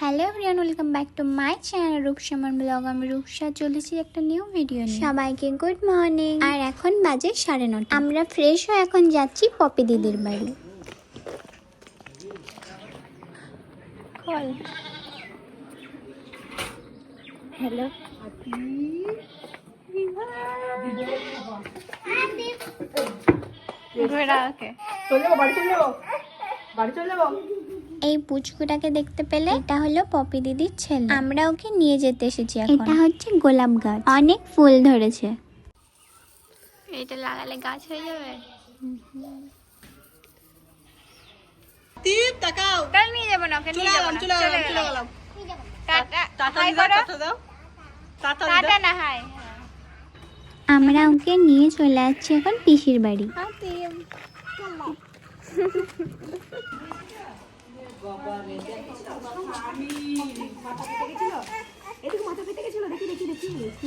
Hello everyone welcome back to my channel রূপসামন blog. আমি রূপসা চলেছি একটা নিউ ভিডিও সবাইকে গুড মর্নিং। আর এখন বাজে সাড়ে নটা। আমরা ফ্রেশ হয়ে এখন যাচ্ছি পপি দিদির বাড়ি। হ্যালো। বাড়ি চলে যাব বাড়ি চলে যাব এই পুচকুটাকে দেখতে পেলে এটা হলো পপি দিদির ছেলে। আমরা ওকে নিয়ে যেতে এসেছি এটা হচ্ছে গোলাপ গাছ। অনেক ফুল ধরেছে। এটা লাগালে গাছ হয়ে যাবে? তাকাও। কাল নিয়ে যাব না ওকে নিয়ে যাব না চলে গেলাম চলে চলে গেলাম গেলাম। টাটা টাটা হাই দিদা করো। টাটা দাও। টাটা টাটা না হাই। আমরা ওকে নিয়ে চলে যাচ্ছি এখন পিসির বাড়ি।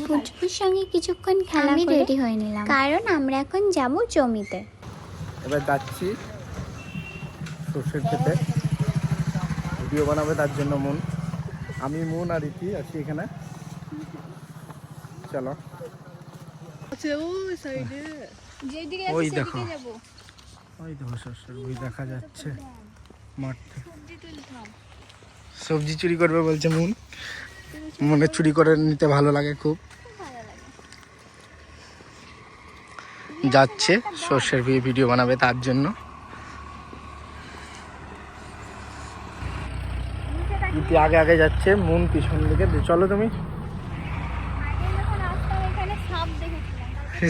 ফুচকুর সঙ্গে কিছুক্ষণ খেলা আমি রেডি হয়ে নিলাম। কারণ আমরা এখন যাব জমিতে। এবার যাচ্ছি সর্ষের খেতে ভিডিও বানাবে তার জন্য মন। আমি মন আর ইতি আছি এখানে। চলো। আছে ওই সাইডে যেদিকে ওই যাচ্ছি দেখো। ওই দেখো সর্ষের বই দেখা যাচ্ছে মাঠ। থেকে। সবজি চুরি করবে বলছে মন। মনে চুরি করে নিতে ভালো লাগে খুব। যাচ্ছে সর্ষের ভিডিও বানাবে তার জন্য। ইতি আগে আগে যাচ্ছে মন পিছন দিকে। চলো তুমি।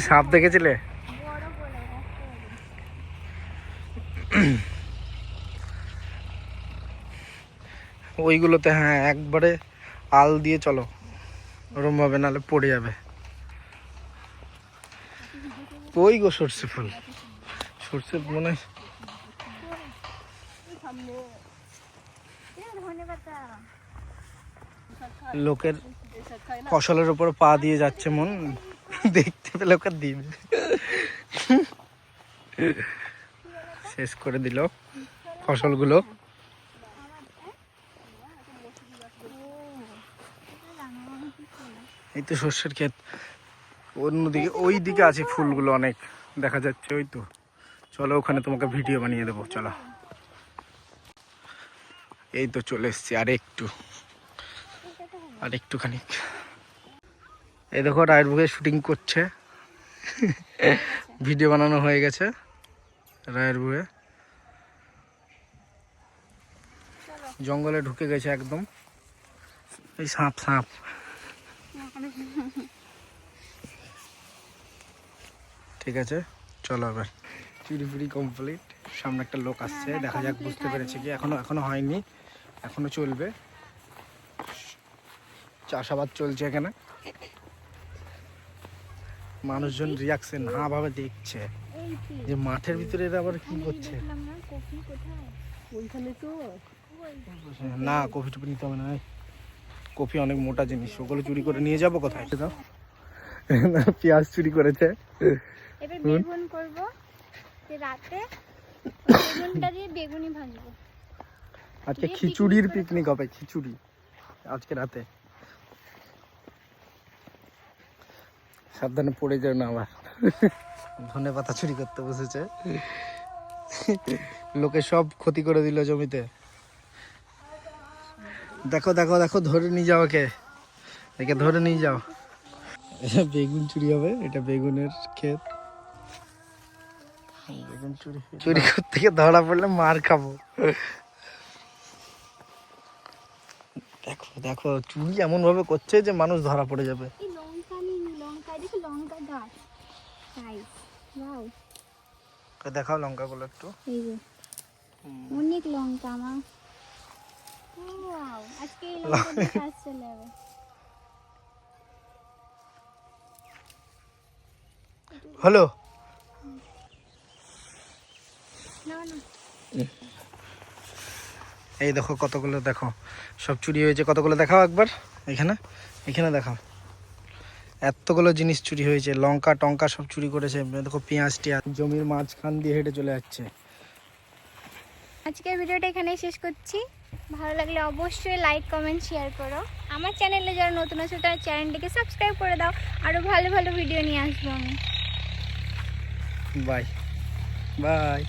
সাপ দেখেছিলে বড় বড় ওইগুলোতে হ্যাঁ একবারে আল দিয়ে চলো। ওরম ভাবে নাহলে পড়ে যাবে। ওই গো সর্ষে ফুল। সর্ষে মনে লোকের ফসলের উপর পা দিয়ে যাচ্ছে মন। দেখতে পেলে ওকে দিবে শেষ করে দিল ফসলগুলো। এই তো শস্যের ক্ষেত। অন্যদিকে ওই দিকে আছে ফুলগুলো অনেক, দেখা যাচ্ছে ওই তো। চলো ওখানে তোমাকে ভিডিও বানিয়ে দেবো, চলো। এই তো চলে এসছি আর একটু, আর একটুখানি। এই দেখো, রায়ের বুকে শুটিং করছে। ভিডিও বানানো হয়ে গেছে রায়ের বুয়ে জঙ্গলে ঢুকে গেছে একদম। এই সাপ সাপ। ঠিক আছে চলো এবার। চুরি ফুরি কমপ্লিট সামনে একটা লোক আসছে দেখা যাক বুঝতে পেরেছে কি এখনও এখনও হয়নি এখনও চলবে। চাষাবাদ চলছে এখানে। মানুষজন রিয়াকশন হা ভাবে দেখছে যে মাঠের ভিতরে এরা আবার কি করছে? না কফি টফি নিতে হবে না কফি অনেক মোটা জিনিস ওগুলো চুরি করে নিয়ে যাব কোথায়? দাও। পেঁয়াজ চুরি করেছে। এবার বেগুন করব। রাতে বেগুনটা দিয়ে বেগুনি ভাজবো। আজকে খিচুড়ির পিকনিক হবে খিচুড়ি আজকে রাতে। সাবধানে পড়ে যাও না আবার। ধনে পাতা চুরি করতে বসেছে। লোকে সব ক্ষতি করে দিল জমিতে। দেখো দেখো দেখো ধরে নিয়ে যাও একে একে ধরে নিয়ে যাও। এটা বেগুন চুরি হবে এটা বেগুনের ক্ষেত। বেগুন চুরি চুরি করতে গিয়ে ধরা পড়লে মার খাব। দেখো দেখো চুরি এমন ভাবে করছে যে মানুষ ধরা পড়ে যাবে। এই লঙ্কা নিন লঙ্কা দেখো লঙ্কা গাছ। সাইজ ওয়াও তো দেখাও লঙ্কাগুলো একটু। অনেক লঙ্কা আমার। আজকে এই লঙ্কা কাজ চলে যাবে হলো না না। এই দেখো কতগুলো দেখো সব চুরি হয়েছে। কতগুলো দেখাও একবার এখানে এখানে দেখাও। এতগুলো জিনিস চুরি হয়েছে লঙ্কা টঙ্কা সব চুরি করেছে দেখো পেঁয়াজ টিয়াজ জমির মাঝখান দিয়ে হেঁটে চলে যাচ্ছে। আজকের ভিডিওটা এখানেই শেষ করছি। ভালো লাগলে অবশ্যই লাইক কমেন্ট শেয়ার করো। আমার চ্যানেলে যারা নতুন আছে, তারা চ্যানেলটিকে সাবস্ক্রাইব করে দাও। আরও ভালো ভালো ভিডিও নিয়ে আসব আমি। Bye bye